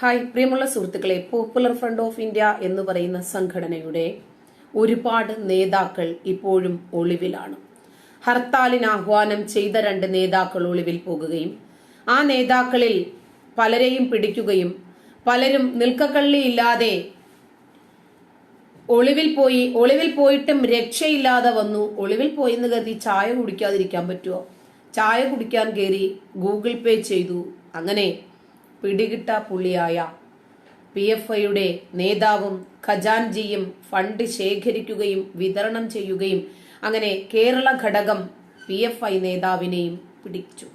Hi പ്രിയമുള്ള സുഹൃത്തുക്കളെ popular front of India എന്ന് പറയുന്ന സംഘടനയുടെ ഒരുപാട് നേതാക്കൾ ഇപ്പോഴും ഒളിവിലാണ്. ഹർത്താലിന് ആഹ്വാനം ചെയ്ത രണ്ട് നേതാക്കൾ ഒളിവിൽ പോകുകയും ആ നേതാക്കളിൽ പലരെയും പിടിക്കുകയും പലരും നിൽക്കക്കള്ളിയില്ലാതെ ഒളിവിൽ പോയി ഒളിവിൽ പോയിട്ടും രക്ഷയില്ലാതെ വന്നു. ഒളിവിൽ പോയെന്ന് കരുതി ചായ കുടിക്കാതിരിക്കാൻ പറ്റുമോ ചായ കുടിക്കാൻ കയറി ഗൂഗിൾ പേ ചെയ്തു. അങ്ങനെ പിടികിട്ട പുള്ളിയായ. പി എഫ് ഐയുടെ നേതാവും ഖജാൻജിയും ഫണ്ട് ശേഖരിക്കുകയും വിതരണം ചെയ്യുകയും അങ്ങനെ കേരള ഘടകം പി എഫ് ഐ നേതാവിനെയും പിടിച്ചു.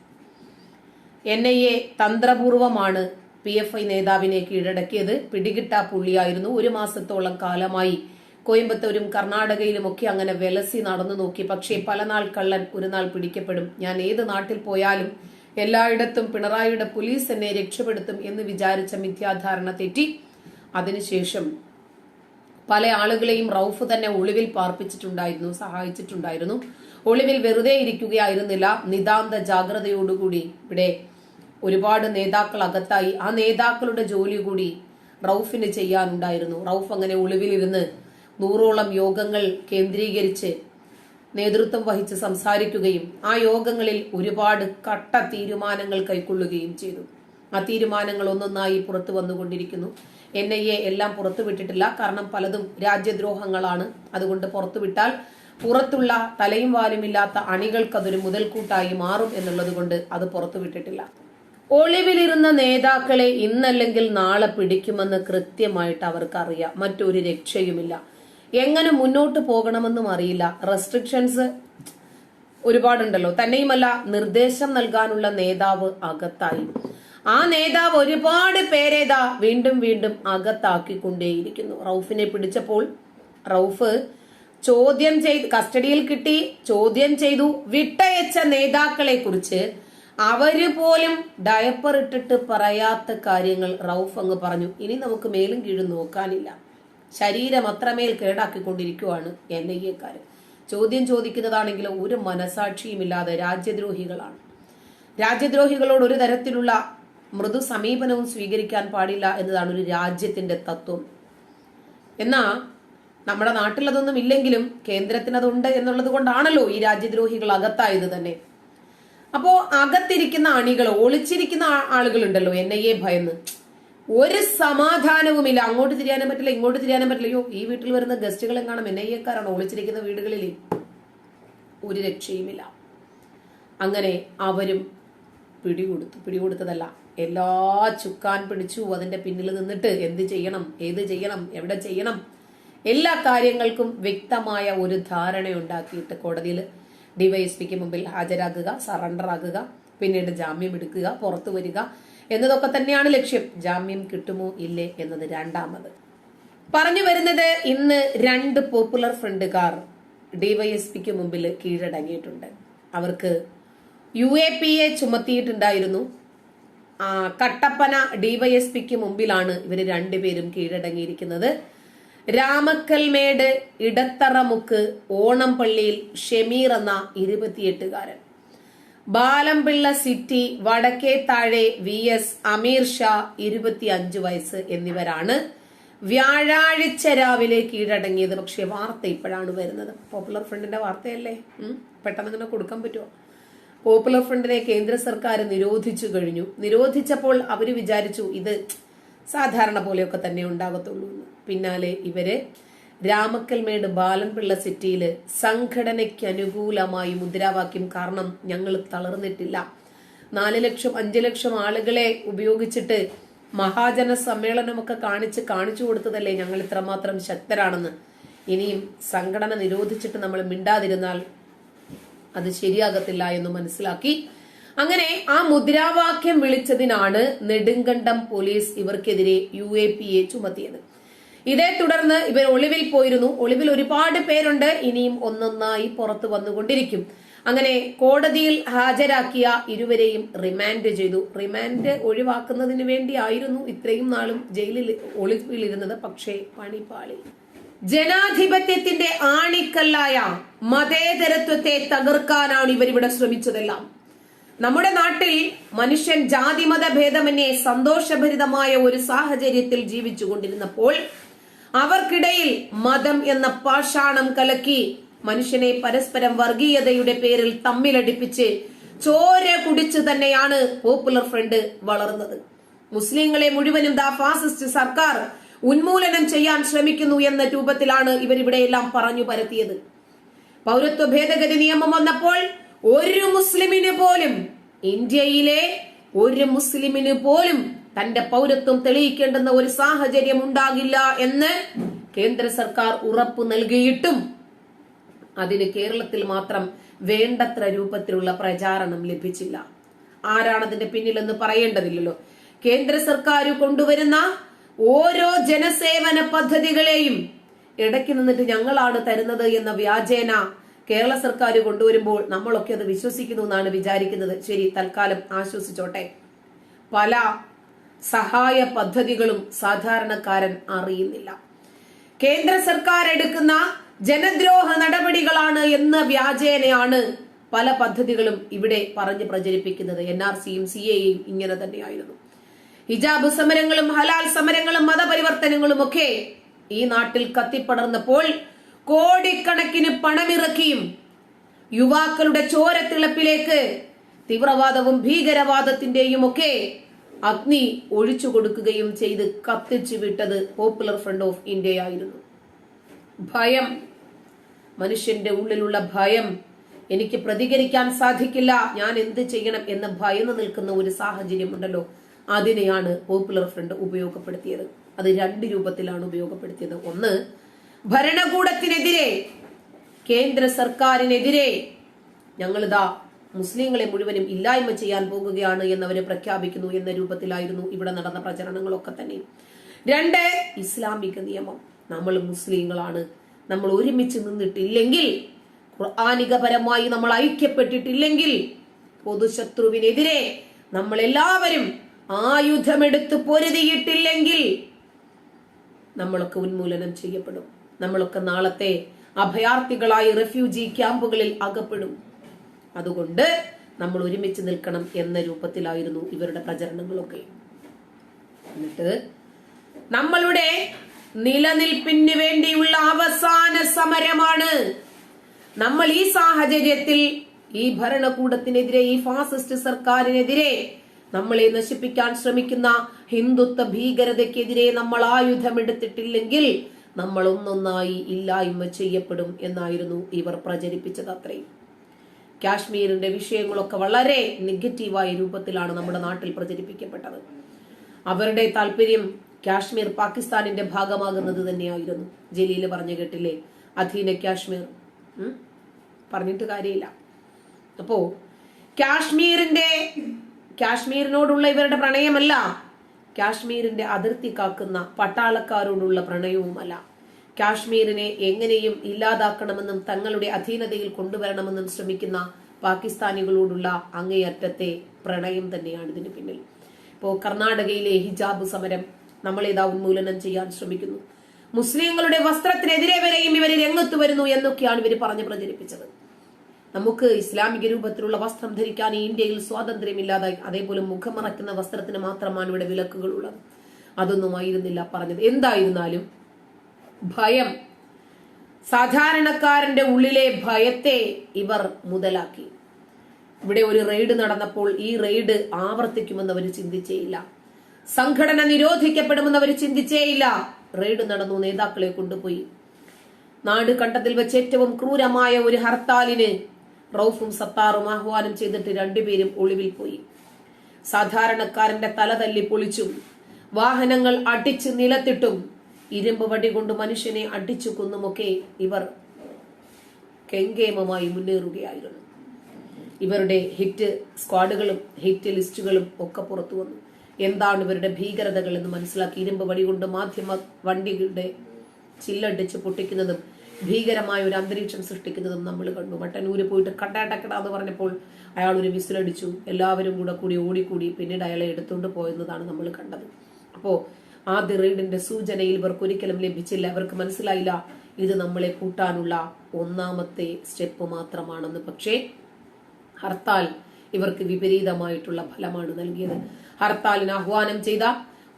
എൻ ഐ എ തന്ത്രപൂർവമാണ് പി എഫ് ഐ നേതാവിനെ കീഴടക്കിയത്. പിടികിട്ട പുള്ളിയായിരുന്നു. ഒരു മാസത്തോളം കാലമായി കോയമ്പത്തൂരും കർണാടകയിലുമൊക്കെ അങ്ങനെ വെലസി നടന്നു നോക്കി. പക്ഷേ പല നാൾ കള്ളൻ ഒരു നാൾ പിടിക്കപ്പെടും. ഞാൻ ഏത് നാട്ടിൽ പോയാലും എല്ലായിടത്തും പിണറായിയുടെ പോലീസ് എന്നെ രക്ഷപ്പെടുത്തും എന്ന് വിചാരിച്ച മിഥ്യാധാരണ തെറ്റി. അതിനുശേഷം പല ആളുകളെയും റൌഫ് തന്നെ ഒളിവിൽ പാർപ്പിച്ചിട്ടുണ്ടായിരുന്നു സഹായിച്ചിട്ടുണ്ടായിരുന്നു. ഒളിവിൽ വെറുതെ ഇരിക്കുകയായിരുന്നില്ല. നിതാന്ത ജാഗ്രതയോടുകൂടി ഇവിടെ ഒരുപാട് നേതാക്കൾ അകത്തായി. ആ നേതാക്കളുടെ ജോലി കൂടി റൌഫിന് ചെയ്യാനുണ്ടായിരുന്നു. റൌഫ് അങ്ങനെ ഒളിവിലിരുന്ന് നൂറോളം യോഗങ്ങൾ കേന്ദ്രീകരിച്ച് നേതൃത്വം വഹിച്ച് സംസാരിക്കുകയും ആ യോഗങ്ങളിൽ ഒരുപാട് കട്ട തീരുമാനങ്ങൾ കൈക്കൊള്ളുകയും ചെയ്തു. ആ തീരുമാനങ്ങൾ ഒന്നൊന്നായി പുറത്തു വന്നുകൊണ്ടിരിക്കുന്നു. എൻ ഐ എ എല്ലാം പുറത്തുവിട്ടിട്ടില്ല കാരണം പലതും രാജ്യദ്രോഹങ്ങളാണ്. അതുകൊണ്ട് പുറത്തുവിട്ടാൽ പുറത്തുള്ള തലയും വാലുമില്ലാത്ത അണികൾക്ക് അതൊരു മുതൽക്കൂട്ടായി മാറും എന്നുള്ളത് കൊണ്ട് അത് പുറത്തുവിട്ടിട്ടില്ല ഒളിവിലിരുന്ന നേതാക്കളെ ഇന്നല്ലെങ്കിൽ നാളെ പിടിക്കുമെന്ന് കൃത്യമായിട്ട് അവർക്കറിയാം. മറ്റൊരു രക്ഷയുമില്ല. എങ്ങനെ മുന്നോട്ട് പോകണമെന്നും അറിയില്ല. റെസ്ട്രിക്ഷൻസ് ഒരുപാടുണ്ടല്ലോ. തന്നെയുമല്ല നിർദ്ദേശം നൽകാനുള്ള നേതാവ് അകത്തായി. ആ നേതാവ് ഒരുപാട് പേരേതാ വീണ്ടും വീണ്ടും അകത്താക്കിക്കൊണ്ടേയിരിക്കുന്നു. റൌഫിനെ പിടിച്ചപ്പോൾ റൌഫ് ചോദ്യം ചെയ്ത് കസ്റ്റഡിയിൽ കിട്ടി ചോദ്യം ചെയ്തു വിട്ടയച്ച നേതാക്കളെ കുറിച്ച് അവർ പോലും ഡയപ്പർ ഇട്ടിട്ട് പറയാത്ത കാര്യങ്ങൾ റൌഫ് അങ്ങ് പറഞ്ഞു. ഇനി നമുക്ക് മേലും കീഴും നോക്കാനില്ല. ശരീരം അത്രമേൽ കേടാക്കിക്കൊണ്ടിരിക്കുകയാണ് എൻ ഐ എക്കാര്. ചോദ്യം ചോദിക്കുന്നതാണെങ്കിൽ ഒരു മനസാക്ഷിയുമില്ലാതെ രാജ്യദ്രോഹികളാണ്. രാജ്യദ്രോഹികളോട് ഒരു തരത്തിലുള്ള മൃദു സമീപനവും സ്വീകരിക്കാൻ പാടില്ല എന്നതാണ് ഒരു രാജ്യത്തിന്റെ തത്വം. എന്നാ നമ്മുടെ നാട്ടിലതൊന്നും ഇല്ലെങ്കിലും കേന്ദ്രത്തിനതുണ്ട് എന്നുള്ളത് കൊണ്ടാണല്ലോ ഈ രാജ്യദ്രോഹികൾ അകത്തായത് തന്നെ. അപ്പോ അകത്തിരിക്കുന്ന അണികൾ ഒളിച്ചിരിക്കുന്ന ആളുകളുണ്ടല്ലോ എൻ ഐ എ ഭയന്ന്. ഒരു സമാധാനവുമില്ല. അങ്ങോട്ട് തിരിയാനും പറ്റില്ല ഇങ്ങോട്ട് തിരിയാനും പറ്റില്ല. അയ്യോ ഈ വീട്ടിൽ വരുന്ന ഗസ്റ്റുകളും കാണും എൻ ഐ ഒളിച്ചിരിക്കുന്ന വീടുകളിൽ ഒരു രക്ഷയുമില്ല. അങ്ങനെ അവരും പിടികൊടുത്തു. പിടികൊടുത്തതല്ല എല്ലാ ചുക്കാൻ പിടിച്ചു അതിന്റെ പിന്നിൽ നിന്നിട്ട് എന്ത് ചെയ്യണം? ഏത് ചെയ്യണം? എവിടെ ചെയ്യണം? എല്ലാ കാര്യങ്ങൾക്കും വ്യക്തമായ ഒരു ധാരണ ഉണ്ടാക്കിയിട്ട് കോടതിയിൽ ഡിവൈഎസ്പിക്ക് മുമ്പിൽ ഹാജരാകുക സറണ്ടർ ആകുക പിന്നീട് ജാമ്യം എടുക്കുക പുറത്തു വരിക. എന്നതൊക്കെ തന്നെയാണ് ലക്ഷ്യം. ജാമ്യം കിട്ടുമോ ഇല്ലേ എന്നത് രണ്ടാമത്. പറഞ്ഞു വരുന്നത് ഇന്ന് രണ്ട് പോപ്പുലർ ഫ്രണ്ടുകാർ ഡിവൈഎസ്പിക്ക് മുമ്പിൽ കീഴടങ്ങിയിട്ടുണ്ട്. അവർക്ക് യു എ പി എ ചുമത്തിയിട്ടുണ്ടായിരുന്നു കട്ടപ്പന ഡിവൈഎസ്പിക്ക് മുമ്പിലാണ് ഇവർ രണ്ടുപേരും കീഴടങ്ങിയിരിക്കുന്നത്. രാമക്കൽമേട് ഇടത്തറമുക്ക് ഓണംപള്ളിയിൽ ഷെമീർ എന്ന ഇരുപത്തിയെട്ടുകാരൻ. ബാലംപിള്ള സിറ്റി വടക്കേ താഴെ വി എസ് അമീർ ഷാ ഇരുപത്തി അഞ്ചു വയസ്സ് എന്നിവരാണ് വ്യാഴാഴ്ച രാവിലെ കീഴടങ്ങിയത്. പക്ഷെ വാർത്ത ഇപ്പോഴാണ് വരുന്നത്. പോപ്പുലർ ഫ്രണ്ടിന്റെ വാർത്തയല്ലേ? പെട്ടെന്ന് ഇങ്ങനെ കൊടുക്കാൻ പറ്റുമോ പോപ്പുലർ ഫ്രണ്ടിനെ കേന്ദ്ര സർക്കാർ നിരോധിച്ചു കഴിഞ്ഞു. നിരോധിച്ചപ്പോൾ അവർ വിചാരിച്ചു ഇത് സാധാരണ പോലെയൊക്കെ തന്നെ ഉണ്ടാകത്തുള്ളൂ പിന്നാലെ ഇവർ രാമക്കൽമേട് ബാലൻപിള്ള സിറ്റിയിൽ സംഘടനയ്ക്ക് അനുകൂലമായി മുദ്രാവാക്യം കാരണം ഞങ്ങൾ തളർന്നിട്ടില്ല. നാല് ലക്ഷം അഞ്ചു ലക്ഷം ആളുകളെ ഉപയോഗിച്ചിട്ട് മഹാജന സമ്മേളനമൊക്കെ കാണിച്ച് കാണിച്ചു കൊടുത്തതല്ലേ ഞങ്ങൾ ഇത്രമാത്രം ശക്തരാണെന്ന്. ഇനിയും സംഘടന നിരോധിച്ചിട്ട് നമ്മൾ മിണ്ടാതിരുന്നാൽ അത് ശരിയാകത്തില്ല എന്ന് മനസ്സിലാക്കി. അങ്ങനെ ആ മുദ്രാവാക്യം വിളിച്ചതിനാണ് നെടുങ്കണ്ടം പോലീസ് ഇവർക്കെതിരെ യു എ പി എ ചുമത്തിയത്. ഇതേ തുടർന്ന് ഇവർ ഒളിവിൽ പോയിരുന്നു. ഒളിവിൽ ഒരുപാട് പേരുണ്ട്. ഇനിയും ഒന്നൊന്നായി പുറത്തു വന്നുകൊണ്ടിരിക്കും. അങ്ങനെ കോടതിയിൽ ഹാജരാക്കിയ ഇരുവരെയും റിമാൻഡ് ചെയ്തു. റിമാൻഡ് ഒഴിവാക്കുന്നതിന് വേണ്ടിയായിരുന്നു ഇത്രയും നാളും ജയിലിൽ ഒളിവിലിരുന്നത്. പക്ഷേ പണിപ്പാളി ജനാധിപത്യത്തിന്റെ ആണിക്കല്ലായ മതേതരത്വത്തെ തകർക്കാനാണ് ഇവരിവിടെ ശ്രമിച്ചതെല്ലാം. നമ്മുടെ നാട്ടിൽ മനുഷ്യൻ ജാതിമത ഭേദമന്യേ സന്തോഷഭരിതമായ ഒരു സാഹചര്യത്തിൽ ജീവിച്ചു കൊണ്ടിരുന്നപ്പോൾ അവർക്കിടയിൽ മതം എന്ന പാഷാണം കലക്കി മനുഷ്യനെ പരസ്പരം വർഗീയതയുടെ പേരിൽ തമ്മിലടിപ്പിച്ച് ചോര കുടിച്ച് തന്നെയാണ് പോപ്പുലർ ഫ്രണ്ട് വളർന്നത്. മുസ്ലിങ്ങളെ മുഴുവനും ദാ ഫാസിസ്റ്റ് സർക്കാർ ഉന്മൂലനം ചെയ്യാൻ ശ്രമിക്കുന്നു എന്ന രൂപത്തിലാണ് ഇവരിവിടെയെല്ലാം പറഞ്ഞു പരത്തിയത്. പൗരത്വ ഭേദഗതി നിയമം വന്നപ്പോൾ ഒരു മുസ്ലിമിന് പോലും ഇന്ത്യയിലെ ഒരു മുസ്ലിമിന് പോലും തന്റെ പൗരത്വം തെളിയിക്കേണ്ടുന്ന ഒരു സാഹചര്യം ഉണ്ടാകില്ല എന്ന് കേന്ദ്ര സർക്കാർ ഉറപ്പ് നൽകിയിട്ടും അതിന് കേരളത്തിൽ മാത്രം വേണ്ടത്ര രൂപത്തിലുള്ള പ്രചാരണം ലഭിച്ചില്ല. ആരാണ് അതിന്റെ പിന്നിലെന്ന് പറയേണ്ടതില്ലല്ലോ. കേന്ദ്ര സർക്കാർ കൊണ്ടുവരുന്ന ഓരോ ജനസേവന പദ്ധതികളെയും ഇടയ്ക്ക് നിന്നിട്ട് ഞങ്ങളാണ് തരുന്നത് എന്ന വ്യാജേന കേരള സർക്കാർ കൊണ്ടുവരുമ്പോൾ നമ്മളൊക്കെ അത് വിശ്വസിക്കുന്നു എന്നാണ് വിചാരിക്കുന്നത്. ശരി തൽക്കാലം ആശ്വസിച്ചോട്ടെ. പല സഹായ പദ്ധതികളും സാധാരണക്കാരൻ അറിയുന്നില്ല. കേന്ദ്ര സർക്കാർ എടുക്കുന്ന ജനദ്രോഹ നടപടികളാണ് എന്ന വ്യാജേനയാണ് പല പദ്ധതികളും ഇവിടെ പറഞ്ഞ് പ്രചരിപ്പിക്കുന്നത്. എൻ ആർ സിയും സി എയും ഇങ്ങനെ തന്നെയായിരുന്നു. ഹിജാബ് സമരങ്ങളും ഹലാൽ സമരങ്ങളും മതപരിവർത്തനങ്ങളും ഒക്കെ ഈ നാട്ടിൽ കത്തിപ്പടർന്നപ്പോൾ കോടിക്കണക്കിന് പണമിറക്കിയും യുവാക്കളുടെ ചോരത്തിളപ്പിലേക്ക് തീവ്രവാദവും ഭീകരവാദത്തിന്റെയും ഒക്കെ അഗ്നി ഒഴിച്ചു കൊടുക്കുകയും ചെയ്ത് കത്തിച്ചു വിട്ടത് പോപ്പുലർ ഫ്രണ്ട് ഓഫ് ഇന്ത്യയായിരുന്നു ഭയം മനുഷ്യന്റെ ഉള്ളിലുള്ള ഭയം എനിക്ക് പ്രതികരിക്കാൻ സാധിക്കില്ല. ഞാൻ എന്ത് ചെയ്യണം എന്ന് ഭയന്ന് നിൽക്കുന്ന ഒരു സാഹചര്യമുണ്ടല്ലോ. അതിനെയാണ് പോപ്പുലർ ഫ്രണ്ട് ഉപയോഗപ്പെടുത്തിയത്. അത് രണ്ട് രൂപത്തിലാണ് ഉപയോഗപ്പെടുത്തിയത്. ഒന്ന് ഭരണകൂടത്തിനെതിരെ കേന്ദ്ര സർക്കാരിനെതിരെ ഞങ്ങളിതാ മുസ്ലിങ്ങളെ മുഴുവനും ഇല്ലായ്മ ചെയ്യാൻ പോകുകയാണ് എന്നവര് പ്രഖ്യാപിക്കുന്നു എന്ന രൂപത്തിലായിരുന്നു ഇവിടെ നടന്ന പ്രചരണങ്ങളൊക്കെ തന്നെ. രണ്ട് ഇസ്ലാമിക നിയമം. നമ്മൾ മുസ്ലിങ്ങളാണ്. നമ്മൾ ഒരുമിച്ച് നിന്നിട്ടില്ലെങ്കിൽ ഖുർആാനികപരമായി നമ്മൾ ഐക്യപ്പെട്ടിട്ടില്ലെങ്കിൽ പൊതുശത്രുവിനെതിരെ നമ്മൾ എല്ലാവരും ആയുധമെടുത്ത് പൊരുതിയിട്ടില്ലെങ്കിൽ നമ്മളൊക്കെ ഉന്മൂലനം ചെയ്യപ്പെടും. നമ്മളൊക്കെ നാളത്തെ അഭയാർത്ഥികളായി റെഫ്യൂജി ക്യാമ്പുകളിൽ അകപ്പെടും. അതുകൊണ്ട് നമ്മൾ ഒരുമിച്ച് നിൽക്കണം എന്ന രൂപത്തിലായിരുന്നു ഇവരുടെ പ്രചരണങ്ങളൊക്കെ. എന്നിട്ട് നമ്മളുടെ നിലനിൽപ്പിന് വേണ്ടിയുള്ള അവസാന സമരമാണ്. നമ്മൾ ഈ സാഹചര്യത്തിൽ ഈ ഭരണകൂടത്തിനെതിരെ ഈ ഫാസിസ്റ്റ് സർക്കാരിനെതിരെ നമ്മളെ നശിപ്പിക്കാൻ ശ്രമിക്കുന്ന ഹിന്ദുത്വ ഭീകരതയ്ക്കെതിരെ നമ്മൾ ആയുധമെടുത്തിട്ടില്ലെങ്കിൽ നമ്മൾ ഒന്നൊന്നായി ഇല്ലായ്മ ചെയ്യപ്പെടും എന്നായിരുന്നു ഇവർ പ്രചരിപ്പിച്ചത് അത്രയും. കാശ്മീരിന്റെ വിഷയങ്ങളൊക്കെ വളരെ നെഗറ്റീവായ രൂപത്തിലാണ് നമ്മുടെ നാട്ടിൽ പ്രചരിപ്പിക്കപ്പെട്ടത്. അവരുടെ താല്പര്യം കാശ്മീർ പാകിസ്ഥാനിന്റെ ഭാഗമാകുന്നത് തന്നെയായിരുന്നു. ജലീൽ പറഞ്ഞു കേട്ടില്ലേ? അധീന കാശ്മീർ. പറഞ്ഞിട്ട് കാര്യമില്ല. അപ്പോ കാശ്മീരിന്റെ കാശ്മീരിനോടുള്ള ഇവരുടെ പ്രണയമല്ല കാശ്മീരിന്റെ അതിർത്തി കാക്കുന്ന പട്ടാളക്കാരോടുള്ള പ്രണയവുമല്ല. കാശ്മീരിനെ എങ്ങനെയും ഇല്ലാതാക്കണമെന്നും തങ്ങളുടെ അധീനതയിൽ കൊണ്ടുവരണമെന്നും ശ്രമിക്കുന്ന പാകിസ്ഥാനികളോടുള്ള അങ്ങേയറ്റത്തെ പ്രണയം തന്നെയാണ് ഇതിന് പിന്നിൽ. ഇപ്പോ കർണാടകയിലെ ഹിജാബ് സമരം നമ്മളിതാ ഉന്മൂലനം ചെയ്യാൻ ശ്രമിക്കുന്നു. മുസ്ലിങ്ങളുടെ വസ്ത്രത്തിനെതിരെ വരെയും ഇവർ രംഗത്ത് വരുന്നു എന്നൊക്കെയാണ് ഇവർ പറഞ്ഞ് പ്രചരിപ്പിച്ചത്. നമുക്ക് ഇസ്ലാമിക രൂപത്തിലുള്ള വസ്ത്രം ധരിക്കാൻ ഇന്ത്യയിൽ സ്വാതന്ത്ര്യമില്ലാതായി അതേപോലെ മുഖം മറയ്ക്കുന്ന വസ്ത്രത്തിന് മാത്രമാണ് ഇവിടെ വിലക്കുകൾ ഉള്ളത്. അതൊന്നും ആയിരുന്നില്ല പറഞ്ഞത്. എന്തായിരുന്നാലും ഭയം. സാധാരണക്കാരന്റെ ഉള്ളിലെ ഭയത്തെ ഇവർ മുതലാക്കി. ഇവിടെ ഒരു റെയ്ഡ് നടന്നപ്പോൾ ഈ റെയ്ഡ് ആവർത്തിക്കുമെന്ന് അവർ ചിന്തിച്ചേയില്ല. സംഘടന നിരോധിക്കപ്പെടുമെന്ന് അവർ ചിന്തിച്ചേയില്ല. റെയ്ഡ് നടന്നു നേതാക്കളെ കൊണ്ടുപോയി. നാട് കണ്ടതിൽ വെച്ച് ഏറ്റവും ക്രൂരമായ ഒരു ഹർത്താലിന് റൌഫും സത്താറും ആഹ്വാനം ചെയ്തിട്ട് രണ്ടുപേരും ഒളിവിൽ പോയി. സാധാരണക്കാരന്റെ തല തല്ലി പൊളിച്ചും വാഹനങ്ങൾ അടിച്ച് നിലത്തിട്ടും ഇരുമ്പ് വടി കൊണ്ട് മനുഷ്യനെ അടിച്ചു കൊന്നുമൊക്കെ ഇവർ കെങ്കേമമായി മുന്നേറുകയായിരുന്നു. ഇവരുടെ ഹിറ്റ് സ്ക്വാഡുകളും ഹിറ്റ് ലിസ്റ്റുകളും ഒക്കെ പുറത്തു വന്നു. എന്താണ് ഇവരുടെ ഭീകരതകൾ എന്ന് മനസ്സിലാക്കി ഇരുമ്പ് വടി കൊണ്ട് മാധ്യമ വണ്ടികളുടെ ചില്ലടിച്ച് പൊട്ടിക്കുന്നതും ഭീകരമായ ഒരു അന്തരീക്ഷം സൃഷ്ടിക്കുന്നതും നമ്മൾ കണ്ടു. മട്ടന്നൂര് പോയിട്ട് കട്ടാട്ടക്കട എന്ന് പറഞ്ഞപ്പോൾ അയാൾ ഒരു വിസിലടിച്ചു എല്ലാവരും കൂടെ കൂടി ഓടിക്കൂടി പിന്നീട് അയാളെ എടുത്തുകൊണ്ട് പോയെന്നതാണ് നമ്മൾ കണ്ടത്. അപ്പോ ആദ്യ റെയ്ഡിന്റെ സൂചനയിൽ ഇവർക്ക് ഒരിക്കലും ലഭിച്ചില്ല. അവർക്ക് മനസ്സിലായില്ല. ഇത് നമ്മളെ കൂട്ടാനുള്ള ഒന്നാമത്തെ സ്റ്റെപ്പ് മാത്രമാണെന്ന്. പക്ഷേ ഹർത്താൽ ഇവർക്ക് വിപരീതമായിട്ടുള്ള ഫലമാണ് നൽകിയത്. ഹർത്താലിന് ആഹ്വാനം ചെയ്ത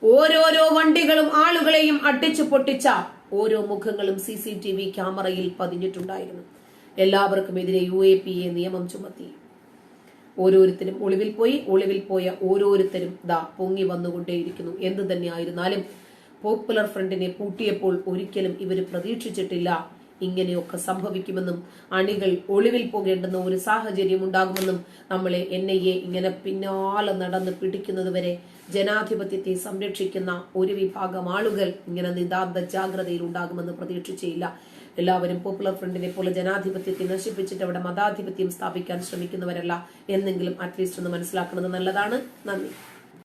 ഓരോരോ വണ്ടികളും ആളുകളെയും അടിച്ചു പൊട്ടിച്ച ഓരോ മുഖങ്ങളും സി സി ടി വി ക്യാമറയിൽ പതിഞ്ഞിട്ടുണ്ടായിരുന്നു. എല്ലാവർക്കും എതിരെ യു എ പി എ നിയമം ചുമത്തി. ഓരോരുത്തരും ഒളിവിൽ പോയി ഒളിവിൽ പോയ ഓരോരുത്തരും ദാ പൊങ്ങി വന്നുകൊണ്ടേയിരിക്കുന്നു. എന്തു തന്നെയായിരുന്നാലും പോപ്പുലർ ഫ്രണ്ടിനെ പൂട്ടിയപ്പോൾ ഒരിക്കലും ഇവർ പ്രതീക്ഷിച്ചിട്ടില്ല ഇങ്ങനെയൊക്കെ സംഭവിക്കുമെന്നും അണികൾ ഒളിവിൽ പോകേണ്ടുന്ന ഒരു സാഹചര്യം ഉണ്ടാകുമെന്നും നമ്മളെ എൻ ഐ എ ഇങ്ങനെ പിന്നാലെ നടന്ന് പിടിക്കുന്നത് വരെ ജനാധിപത്യത്തെ സംരക്ഷിക്കുന്ന ഒരു വിഭാഗം ആളുകൾ ഇങ്ങനെ നിതാന്ത ജാഗ്രതയിൽ ഉണ്ടാകുമെന്ന് പ്രതീക്ഷിച്ചേയില്ല. എല്ലാവരും പോപ്പുലർ ഫ്രണ്ടിനെ പോലെ ജനാധിപത്യത്തെ നശിപ്പിച്ചിട്ട് അവിടെ മതാധിപത്യം സ്ഥാപിക്കാൻ ശ്രമിക്കുന്നവരല്ല എന്നെങ്കിലും അറ്റ്ലീസ്റ്റ് ഒന്ന് മനസ്സിലാക്കുന്നത് നല്ലതാണ്. നന്ദി.